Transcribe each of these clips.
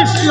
কৃষ্ণ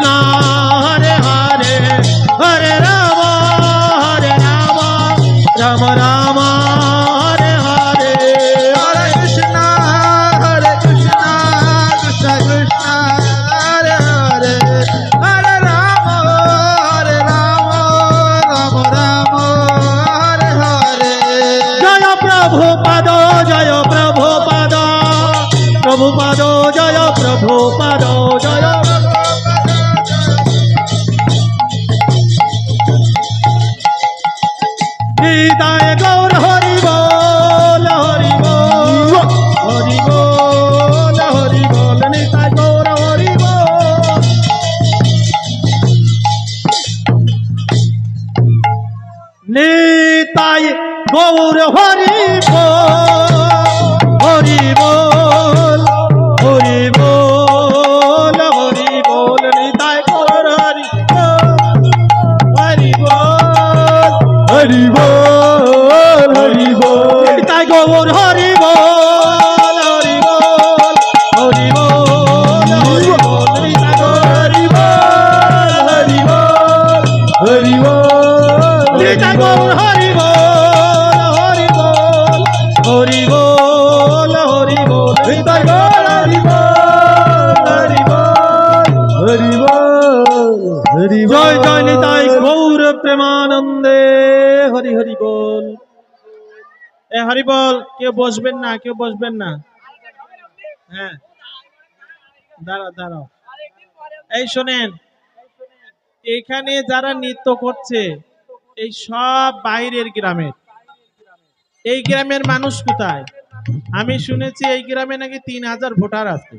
পদ জয় প্রভু পদ জয়। হৃদয় গৌর হরি বল হরি বল হরি গৌর গৌর জয় জয় নিতাই গৌর প্রেমানন্দে। হরি হরি এ হরি কেউ বসবেন না, কেউ বসবেন না। হ্যাঁ। দাঁড়াও দাঁড়াও। এই শোনেন, এখানে যারা নৃত্য করছে, এই সব বাইরের গ্রামের। এই গ্রামের মানুষ কোথায়? আমি শুনেছি এই গ্রামে নাকি তিন হাজার ভোটার আছে।